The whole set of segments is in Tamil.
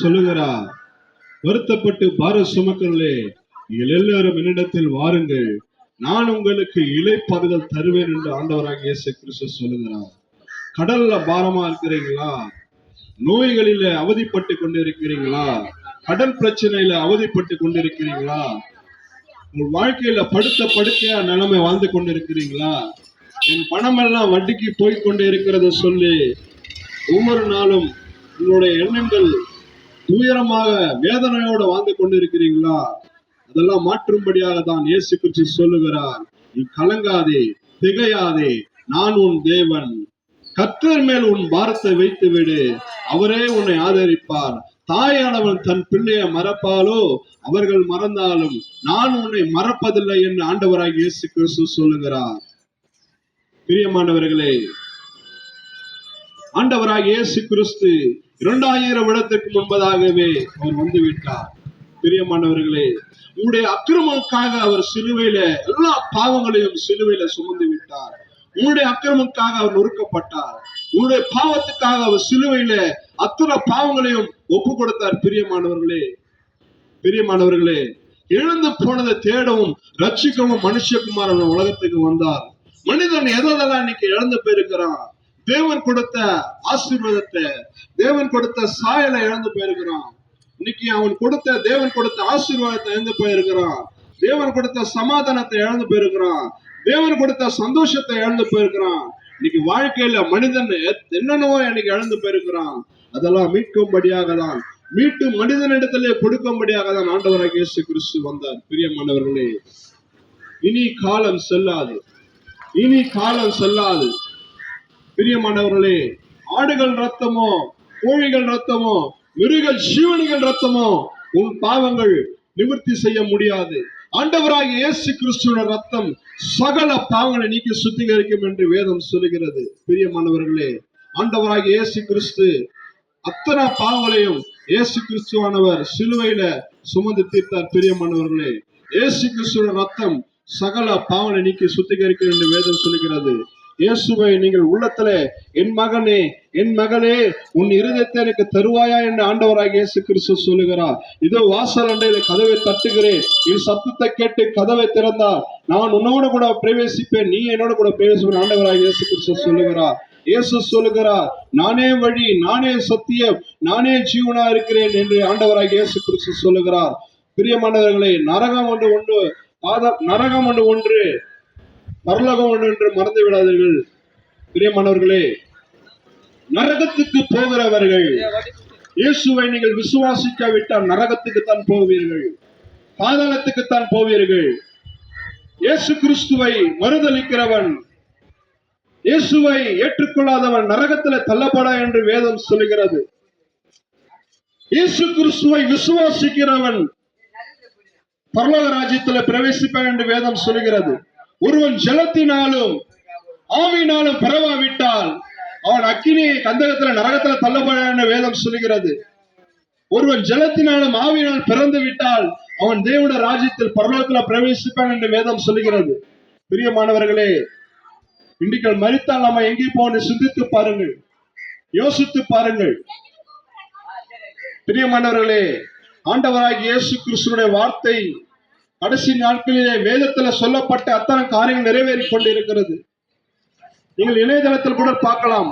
சொல்லுகிறார். வருத்தப்பட்டு பார சுமக்கிறே நீங்கள் எல்லாரும் என்னிடத்தில் வாருங்கள். நான் உங்களுக்கு இலைப்பாறுதல் தருவேன் என்று ஆண்டவராக இயேசு கிறிஸ்து சொல்லுகிறார். கடல்ல பாரமா இருக்கிறீங்களா நோய்களில அவதிப்பட்டு கொண்டிருக்கிறீங்களா கடன் பிரச்சனையில அவதிப்பட்டு கொண்டிருக்கிறீங்களா உங்கள் வாழ்க்கையில படுத்த படுக்கையா நிலைமை வாழ்ந்து கொண்டிருக்கிறீங்களா? என் பணம் எல்லாம் வட்டிக்கு போய் கொண்டு இருக்கிறத சொல்லி ஒவ்வொரு நாளும் உங்களுடைய எண்ணங்கள் துயரமாக வேதனையோட வாழ்ந்து கொண்டிருக்கிறீங்களா அதெல்லாம் மாற்றும்படியாக தான் இயேசு கிறிஸ்து சொல்லுகிறார். நீ கலங்காதே திகையாதே நான் உன் தேவன். கற்றர் மேல் உன் பாரத்தை வைத்து விடு அவரே உன்னை ஆதரிப்பார். தாயானவன் தன் பிள்ளையை மறப்பாலோ அவர்கள் மறந்தாலும் நான் உன்னை மறப்பதில்லை என்று ஆண்டவராக இயேசு கிறிஸ்து சொல்லுகிறார். பிரியமானவர்களே ஆண்டவராக இயேசு கிறிஸ்து இரண்டாயிரம் வருடத்திற்கு முன்பதாகவே அவர் வந்து விட்டார் பிரியமானவர்களே உங்களுடைய அக்கிரமக்காக அவர் சிலுவையில எல்லா பாவங்களையும் சிலுவையில சுமந்து விட்டார். உங்களுடைய அக்கிரமக்காக அவர் நொறுக்கப்பட்டார். உங்களுடைய பாவத்துக்காக அவர் சிலுவையில அத்தனை பாவங்களையும் ஒப்பு கொடுத்தார். பிரியமானவர்களே பிரியமானவர்களே இழந்து போனதை தேடவும் ரட்சிக்கவும் மனுஷகுமாரன் உலகத்துக்கு வந்தார். மனிதன் எதெல்லாம் இன்னைக்கு இழந்து போயிருக்கிறான்? தேவன் கொடுத்த ஆசீர்வாதத்தை தேவன் கொடுத்த சாயலை இழந்து போயிருக்கிறான். இன்னைக்கு அவன் கொடுத்த தேவன் கொடுத்த ஆசீர்வாதத்தை இழந்து போயிருக்கிறான். தேவன் கொடுத்த சமாதானத்தை இழந்து போயிருக்கிறான். தேவன் கொடுத்த சந்தோஷத்தை இழந்து போயிருக்கிறான். இன்னைக்கு வாழ்க்கையில மனிதன் எத்- என்னென்னவோ இன்னைக்கு இழந்து போயிருக்கிறான். அதெல்லாம் மீட்கும்படியாக தான் மீட்டு மனிதனிடத்திலே கொடுக்கும்படியாக தான் ஆண்டவராக இயேசு கிறிஸ்து வந்தார். பிரியமானவர்களே இனி காலம் செல்லாது. இனி காலம் செல்லாது. பிரியமானவர்களே ஆடுகள் ரத்தமோ கோழிகள் ரத்தமோ மிருகல் சீவனிகள் ரத்தமோ உன் பாவங்கள் நிவர்த்தி செய்ய முடியாது. ஆண்டவராகிய இயேசு கிறிஸ்துவின் ரத்தம் சகல பாவங்களை நீக்கி சுத்திகரிக்கும் என்று வேதம் சொல்லுகிறது. பிரியமானவர்களே ஆண்டவராகிய இயேசு கிறிஸ்து அத்தனை பாவங்களையும் இயேசு கிறிஸ்துவானவர் சிலுவையில சுமந்து தீர்த்தார். பிரியமானவர்களே இயேசு கிறிஸ்துவின் ரத்தம் சகல பாவனை நீக்கி சுத்திகரிக்கும் என்று வேதம் சொல்லுகிறது. இயேசுவை நீங்கள் உள்ளத்திலே என் மகனே என் மகளே உன் இருதயத்தை எனக்கு தருவாயா? என்று ஆண்டவராக இயேசு கிறிஸ்து சொல்லுகிறார். இதோ வாசல் அண்டையில கதவை தட்டுகிறேன். என் சத்தத்தை கேட்டு கதவை திறந்தார். நான் உன்னோட கூட பிரவேசிப்பேன். நீ என்னோட கூட பிரவேசிப்பேன். ஆண்டவராக இயேசு கிறிஸ்து சொல்லுகிறார். இயேசு சொல்லுகிறார் நானே வழி நானே சத்தியம் நானே ஜீவனா இருக்கிறேன் என்று ஆண்டவராக இயேசு கிறிஸ்து சொல்லுகிறார். பிரியமானவர்களே நரகம் ஒன்று ஒன்று பாத நரகம் ஒன்று ஒன்று. பரலோகம் என்று மறந்து விடாதீர்கள். பிரியமானவர்களே நரகத்துக்கு போகிறவர்கள் இயேசுவை நீங்கள் விசுவாசிக்காவிட்டால் நரகத்துக்கு தான் போவீர்கள். பாதாளத்துக்கு தான் போவீர்கள். இயேசு கிறிஸ்துவை மறுதளிக்கிறவன் இயேசுவை ஏற்றுக்கொள்ளாதவன் நரகத்துல தள்ளப்படா என்று வேதம் சொல்லுகிறது. இயேசு கிறிஸ்துவை விசுவாசிக்கிறவன் பரலோக ராஜ்யத்துல பிரவேசிப்பான் என்று வேதம் சொல்லுகிறது. ஒருவன் ஜலத்தினாலும் ஆமையினாலும் பரவாவிட்டால் அவன் அக்கினி கந்தகத்துல நரகத்துல தள்ளப்படான் என்று வேதம் சொல்லுகிறது. ஒருவன் ஜலத்தினாலும் ஆவியினால் பிறந்து விட்டால் அவன் தேவட ராஜ்யத்தில் பரலோகத்துல பிரவேசிப்பான் என்று வேதம் சொல்லுகிறது. பிரியமானவர்களே இன்றைக்கு மறித்தால் நம்ம எங்கே போன சிந்தித்து பாருங்கள். யோசித்து பாருங்கள். பிரியமானவர்களே ஆண்டவராகிய இயேசு கிறிஸ்துடைய வார்த்தை கடைசி நாட்களிலே வேதத்துல சொல்லப்பட்ட அத்தனை காரியங்கள் நிறைவேறிக் கொண்டிருக்கிறது நீங்கள் இணையதளத்தில் கூட பார்க்கலாம்.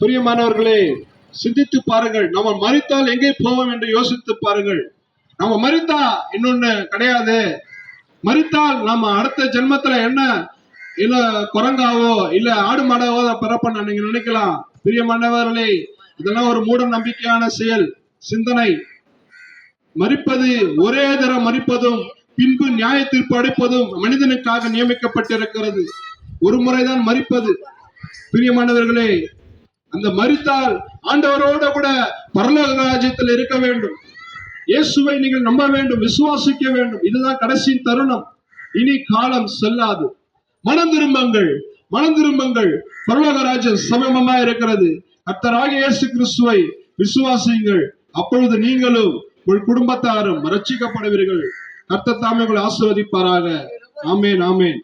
பிரியமானவர்களே சிந்தித்து பாருங்கள். நம்ம மறித்தால் எங்கே போவோம் என்று யோசித்து பாருங்கள். நம்ம மறித்தா இன்னொன்னு கிடையாது. மறித்தால் நம்ம அடுத்த ஜென்மத்துல என்ன? இல்ல குரங்காவோ இல்ல ஆடு மாடாவோ தான் பிறப்பண்ண நீங்க நினைக்கலாம். பிரியமானவர்களே இதெல்லாம் ஒரு மூட நம்பிக்கையான செயல் சிந்தனை. மறிப்பது ஒரே தரம் மறிப்பதும் பின்பு நியாய தீர்ப்பு அடைப்பதும் மனிதனுக்காக நியமிக்கப்பட்டிருக்கிறது. ஒரு முறைதான் மறிப்பது. பிரியமானவர்களே அந்த மறித்தால் ஆண்டவரோட கூட பரலோக ராஜ்யத்தில் இருக்க வேண்டும். இயேசுவை நீங்கள் நம்ப வேண்டும் விசுவாசிக்க வேண்டும். இதுதான் கடைசி தருணம். இனி காலம் செல்லாது. மனம் திரும்பங்கள் மனம் திரும்பங்கள். பரலோக ராஜ்யம் சமமமா இருக்கிறது கர்த்தராகிய இயேசு கிறிஸ்துவை விசுவாசியுங்கள். அப்பொழுது நீங்களும் உங்கள் குடும்பத்தாரும் ரட்சிக்கப்படுவீர்கள். கர்த்தத்தாமே உங்களை ஆசிர்வதிப்பாராக. ஆமேன் ஆமேன்.